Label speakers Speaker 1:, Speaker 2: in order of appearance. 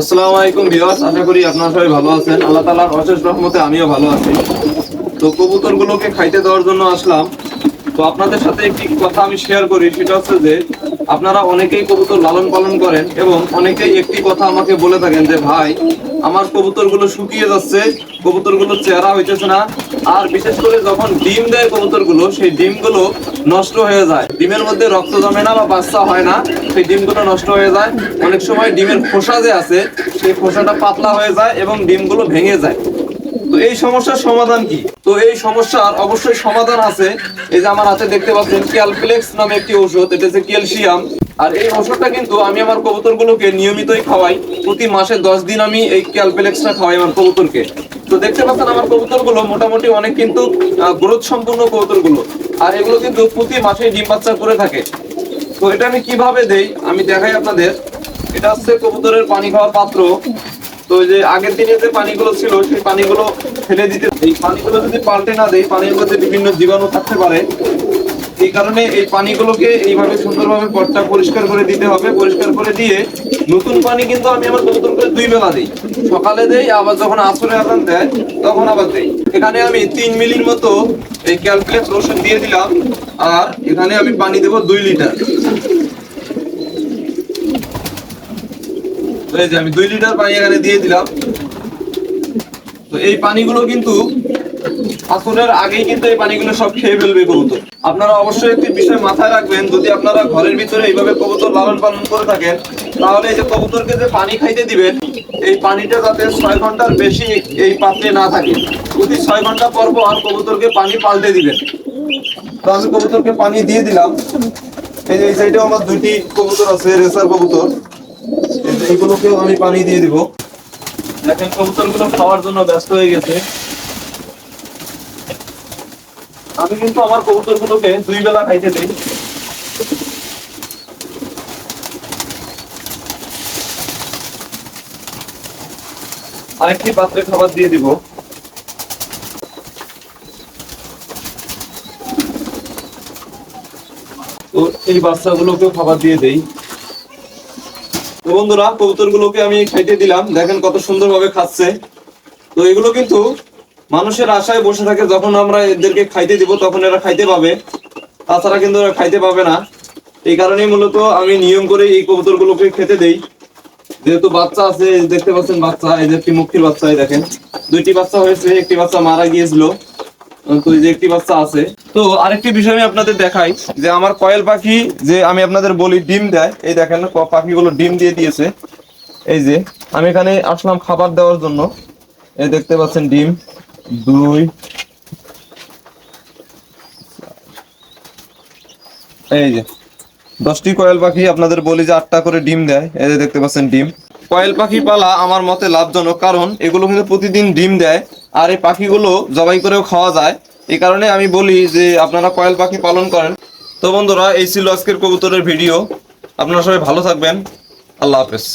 Speaker 1: আসসালামু আলাইকুম ভিউয়ার্স, আশা করি আপনারা সবাই ভালো আছেন। আল্লাহ তাআলার অশেষ রহমতে আমিও ভালো আছি। তো কবুতরগুলোকে খাইতে দেওয়ার জন্য আসলাম। তো আপনাদের সাথে একটি কথা আমি শেয়ার করি, সেটা হচ্ছে যে, আপনারা অনেকেই কবুতর লালন পালন করেন এবং অনেকেই একটি কথা আমাকে বলে থাকেন যে, ভাই, আমার কবুতরগুলো শুকিয়ে যাচ্ছে কবুতরগুলো চেহারা হইতেছে না। আর বিশেষ করে যখন ডিম দেয় কবুতরগুলো, সেই ডিমগুলো নষ্ট হয়ে যায়। ডিমের মধ্যে রক্ত জমে না বা বাচ্চা হয় না, সেই ডিমগুলো নষ্ট হয়ে যায়। অনেক সময় ডিমের খোসা যে আছে, সেই খোসাটা পাতলা হয়ে যায় এবং ডিমগুলো ভেঙে যায়। তো এই সমস্যার সমাধান কি? তো এই সমস্যার অবশ্যই সমাধান আছে। এই যে আমার হাতে দেখতে পাচ্ছেন ক্যালপ্লেক্স নামে একটি ওষুধ এটা হচ্ছে ক্যালসিয়াম আর এই ওষুধটা কিন্তু আমি আমার কবুতরগুলোকে নিয়মিতই খাওয়াই। প্রতি মাসে দশ দিন আমি এই ক্যালপ্লেক্সটা খাওয়াই আমার কবুতরকে। তো দেখতে পাচ্ছেন আমার কবুতরগুলো মোটামুটি অনেক কিন্তু গ্রোথ সম্পূর্ণ কবুতরগুলো। আর এগুলো কিন্তু প্রতি মাসে ডিম বাচ্চা করে থাকে। তো এটা আমি কীভাবে দেই? আমি দেখাই আপনাদের। এটা হচ্ছে কবুতরের পানি খাওয়ার পাত্র। তো যে আগের দিনে যে পানিগুলো ছিল, সেই পানিগুলো ফেলে দিতে এই পানিগুলো যদি পাল্টে না দেয় পানির মধ্যে বিভিন্ন জীবাণু থাকতে পারে। এই কারণে এই পানিগুলোকে এইভাবে সুন্দরভাবে পটটা পরিষ্কার করে দিতে হবে। পরিষ্কার করে দিয়ে নতুন পানি কিন্তু আমি আমার কবুতর করে দুই বেলা দিই। সকালে দেই, আবার যখন আসরে আজান দেয়, তখন আবার দেই। এখানে আমি তিন মিলির মতো এই ক্যালকুলেট ওষুধ দিয়ে দিলাম, আর এখানে আমি পানি দেবো দুই লিটার। আমি দুই লিটার পানি এখানে দিয়ে দিলাম। তো এই পানিগুলো কিন্তু আসরের আগেই কিন্তু এই পানিগুলো সব খেয়ে ফেলবে কবুতর। আপনারা অবশ্যই একটি বিষয় মাথায় রাখবেন, যদি আপনারা ঘরের ভিতরে এইভাবে কবুতর লালন পালন করে থাকেন, তাহলে এই যে কবুতরকে যে পানি খাইতে দিবেন, এই পানিটা যাতে ছয় ঘণ্টার বেশি এই পাত্রে না থাকে। প্রতি ছয় ঘণ্টা পর পর কবুতরকে পানি পাল্টে দিবেন। তো আমি কবুতরকে পানি দিয়ে দিলাম। এই যে এই সাইডেও আমার দুইটি কবুতর আছে, রেসার কবুতর। এইগুলোকেও আমি পানি দিয়ে দিব। দেখেন, কবুতরগুলো খাওয়ার জন্য ব্যস্ত হয়ে গেছে। আমি কিন্তু আমার কবুতরগুলোকে দুই বেলা খাইতে দিই। আরেকটি পাত্রে খাবার দিয়ে দিব। তো এই বাচ্চাগুলোকেও খাবার দিয়ে দেই। তো বন্ধুরা, কবুতরগুলোকে আমি খাইতে দিলাম। দেখেন কত সুন্দরভাবে খাচ্ছে। তো এগুলো কিন্তু মানুষের আশায় বসে থাকে, যখন আমরা এদেরকে খাইতে দিব, তখন এরা খাইতে পাবে। তাছাড়া কিন্তু এরা খাইতে পাবে না। এই কারণেই মূলত আমি নিয়ম করে এই কবুতর গুলোকে খেতে দেই। যেহেতু বাচ্চা আছে দেখতে পাচ্ছেন বাচ্চা, এই যে একটি মুক্তির বাচ্চা দেখেন। দুইটি বাচ্চা হয়েছে, একটি বাচ্চা মারা গিয়েছিল। তো এই যে একটি বাচ্চা আছে। তো আরেকটি বিষয় আমি আপনাদের দেখাই, যে আমার কয়েল পাখি, যে আমি আপনাদের বলি ডিম দেয়, এই দেখেন পাখিগুলো ডিম দিয়ে দিয়েছে। এই যে, আমি এখানে আসলাম খাবার দেওয়ার জন্য। এই দেখতে পাচ্ছেন ডিম। দুই। এই যে, দশটি কয়েল পাখি আপনাদের বলি যে আটটা করে ডিম দেয়। এই যে দেখতে পাচ্ছেন ডিম। কয়েল পাখি পালা আমার মতে লাভজনক, কারণ এগুলো কিন্তু প্রতিদিন ডিম দেয় আর এই পাখিগুলো জবাই করেও খাওয়া যায়। এই কারণে আমি বলি যে আপনারা কয়েল পাখি পালন করেন। তো বন্ধুরা, এই ছিল আজকের কবুতরের ভিডিও। আপনারা সবাই ভালো থাকবেন। আল্লাহ হাফেজ।